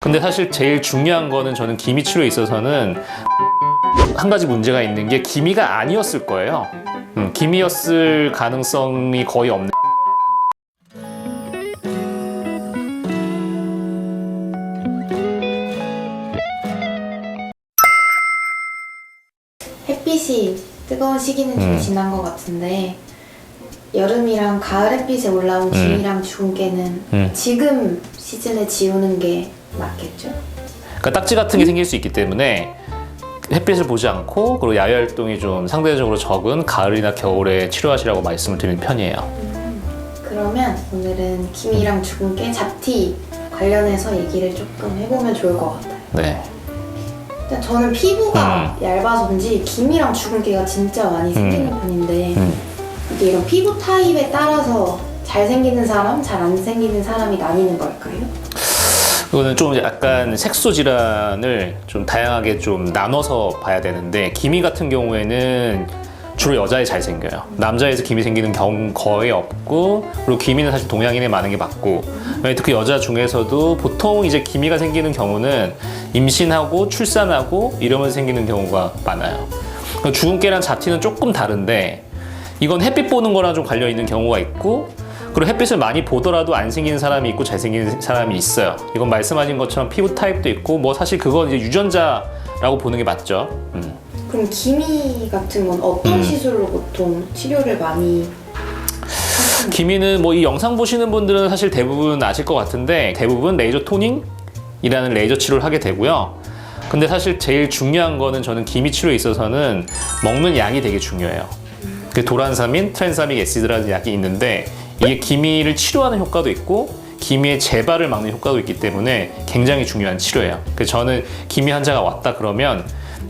근데 사실 제일 중요한 거는 저는 기미 치료에 있어서는 한 가지 문제가 있는 게 기미가 아니었을 거예요. 음, 기미였을 가능성이 거의 없는. 햇빛이 뜨거운 시기는 좀 음. 지난 것 같은데 여름이랑 가을 햇빛에 올라온 김이랑 주근깨는 음. 지금 시즌에 지우는 게 맞겠죠? 그러니까 딱지 같은 게 생길 수 있기 때문에 햇빛을 보지 않고 그리고 야외 활동이 좀 상대적으로 적은 가을이나 겨울에 치료하시라고 말씀을 드리는 편이에요. 그러면 오늘은 김이랑 주근깨 잡티 관련해서 얘기를 조금 해보면 좋을 것 같아요. 네. 일단 저는 피부가 얇아서인지 김이랑 주근깨가 진짜 많이 생기는 편인데 음. 이게 이런 피부 타입에 따라서 잘 생기는 사람, 잘 안 생기는 사람이 나뉘는 걸까요? 이거는 좀 약간 색소 질환을 좀 다양하게 좀 나눠서 봐야 되는데 기미 같은 경우에는 주로 여자에 잘 생겨요. 남자에서 기미 생기는 경우 거의 없고 그리고 기미는 사실 동양인에 많은 게 맞고 왜냐면 특히 여자 중에서도 보통 이제 기미가 생기는 경우는 임신하고 출산하고 이러면서 생기는 경우가 많아요. 그러니까 주근깨랑 자티는 조금 다른데 이건 햇빛 보는 거랑 좀 관련 있는 경우가 있고 그리고 햇빛을 많이 보더라도 안 생기는 사람이 있고 잘 생기는 사람이 있어요. 이건 말씀하신 것처럼 피부 타입도 있고 뭐 사실 그건 이제 유전자라고 보는 게 맞죠. 음. 그럼 기미 같은 건 어떤 음. 시술로 보통 치료를 많이 기미는 뭐 이 영상 보시는 분들은 사실 대부분 아실 것 같은데 대부분 레이저 토닝이라는 레이저 치료를 하게 되고요. 근데 사실 제일 중요한 거는 저는 기미 치료에 있어서는 먹는 양이 되게 중요해요. 그 도란사민, 트랜사믹 애시드라는 약이 있는데 이게 기미를 치료하는 효과도 있고 기미의 재발을 막는 효과도 있기 때문에 굉장히 중요한 치료예요. 그래서 저는 기미 환자가 왔다 그러면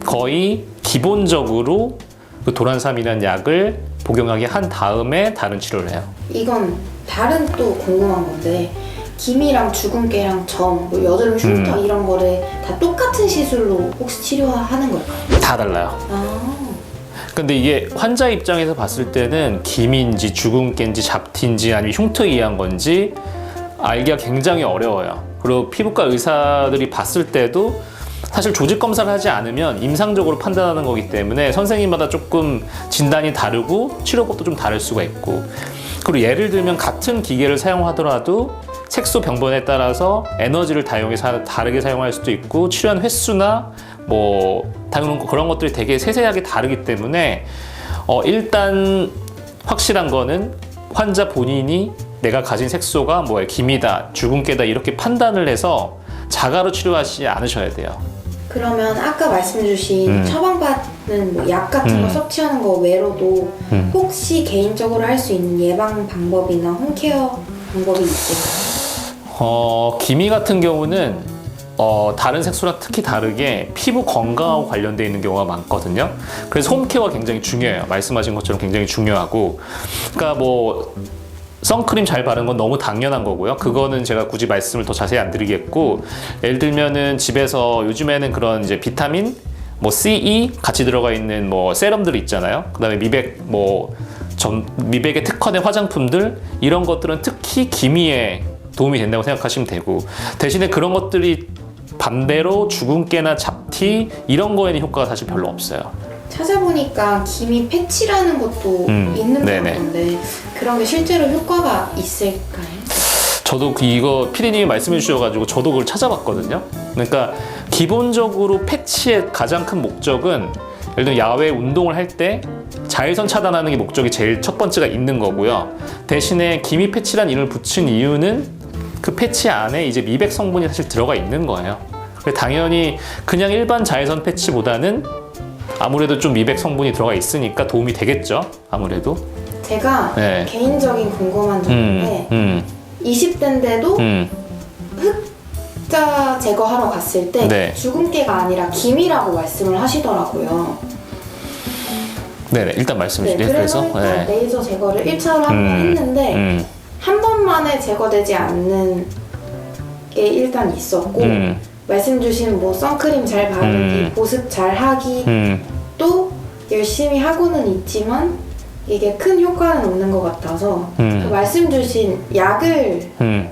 거의 기본적으로 그 도란사민이라는 약을 복용하게 한 다음에 다른 치료를 해요. 이건 다른 또 궁금한 건데 기미랑 주근깨랑 점, 뭐 여드름 흉터 음. 이런 거를 다 똑같은 시술로 혹시 치료하는 걸까요? 다 달라요. 아, 근데 이게 환자 입장에서 봤을 때는 기미인지 주근깨인지 잡티인지 아니면 흉터에 의한 건지 알기가 굉장히 어려워요. 그리고 피부과 의사들이 봤을 때도 사실 조직 검사를 하지 않으면 임상적으로 판단하는 거기 때문에 선생님마다 조금 진단이 다르고 치료법도 좀 다를 수가 있고 그리고 예를 들면 같은 기계를 사용하더라도 색소 병변에 따라서 에너지를 다용해서 다르게 사용할 수도 있고 치료한 횟수나 뭐 당연 그런 것들이 되게 세세하게 다르기 때문에 어 일단 확실한 거는 환자 본인이 내가 가진 색소가 뭐 기미다, 주근깨다 이렇게 판단을 해서 자가로 치료하시지 않으셔야 돼요. 그러면 아까 말씀해주신 음. 처방받는 뭐 약 같은 음. 거 섭취하는 거 외로도 음. 혹시 개인적으로 할 수 있는 예방 방법이나 홈케어 방법이 있을까요? 어, 기미 같은 경우는 어, 다른 색소랑 특히 다르게 피부 건강하고 관련되어 있는 경우가 많거든요. 그래서 홈케어가 굉장히 중요해요. 말씀하신 것처럼 굉장히 중요하고. 그러니까 뭐 선크림 잘 바르는 건 너무 당연한 거고요. 그거는 제가 굳이 말씀을 더 자세히 안 드리겠고, 예를 들면은 집에서 요즘에는 그런 이제 비타민, 뭐 C, E 같이 들어가 있는 뭐 세럼들 있잖아요. 그 다음에 미백 뭐 전, 미백에 특화된 화장품들 이런 것들은 특히 기미에 도움이 된다고 생각하시면 되고 대신에 그런 것들이 반대로 주근깨나 잡티 이런 거에는 효과가 사실 별로 없어요. 찾아보니까 기미 패치라는 것도 음, 있는 것 네네. 같은데 그런 게 실제로 효과가 있을까요? 저도 그 이거 피디님이 말씀해 주셔가지고 저도 그걸 찾아봤거든요. 그러니까 기본적으로 패치의 가장 큰 목적은 예를 들어 야외 운동을 할 때 자외선 차단하는 게 목적이 제일 첫 번째가 있는 거고요. 대신에 기미 패치란 이름을 붙인 이유는 그 패치 안에 이제 미백 성분이 사실 들어가 있는 거예요. 그래서 당연히 그냥 일반 자외선 패치보다는 아무래도 좀 미백 성분이 들어가 있으니까 도움이 되겠죠. 아무래도. 제가 네. 개인적인 궁금한 점인데 음, 20대인데도 음. 흑자 제거하러 갔을 때 네. 주근깨가 아니라 기미라고 말씀을 하시더라고요. 네네. 일단 말씀해 네, 주세요. 그래서. 그래서 일단 네. 레이저 제거를 1차로 한번 음, 했는데 음, 한 번만에 제거되지 않는 게 일단 있었고 음, 말씀 주신 뭐 선크림 잘 바르기, 음. 보습 잘 하기 음, 또 열심히 하고는 있지만 이게 큰 효과는 없는 것 같아서 그 음, 말씀 주신 약을 음.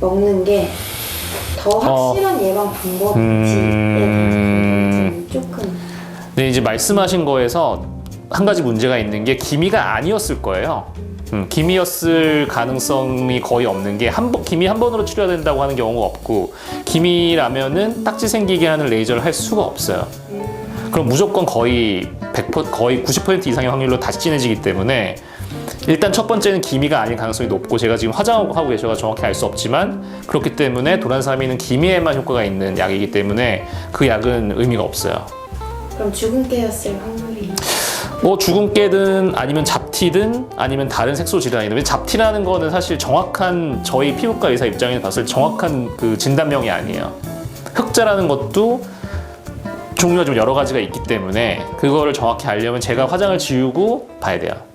먹는 게더 어. 확실한 예방 방법인지 음. 조금 근데 이제 말씀하신 거에서 한 가지 문제가 있는 게 기미가 아니었을 거예요. 음, 기미였을 가능성이 거의 없는 게 한 번, 기미 한 번으로 치료해야 된다고 하는 경우가 없고 기미라면은 딱지 생기게 하는 레이저를 할 수가 없어요. 그럼 무조건 거의 100% 거의 90% 이상의 확률로 다시 진해지기 때문에 일단 첫 번째는 기미가 아닌 가능성이 높고 제가 지금 화장하고 계셔서 정확히 알 수 없지만 그렇기 때문에 도란사미는 기미에만 효과가 있는 약이기 때문에 그 약은 의미가 없어요. 그럼 주근깨였을 확률이 뭐 주근깨든 아니면 잡티든 아니면 다른 색소 질환이든 왜 잡티라는 거는 사실 정확한 저희 피부과 의사 입장에서 봤을 때 정확한 그 진단명이 아니에요. 흑자라는 것도 종류가 좀 여러 가지가 있기 때문에 그거를 정확히 알려면 제가 화장을 지우고 봐야 돼요.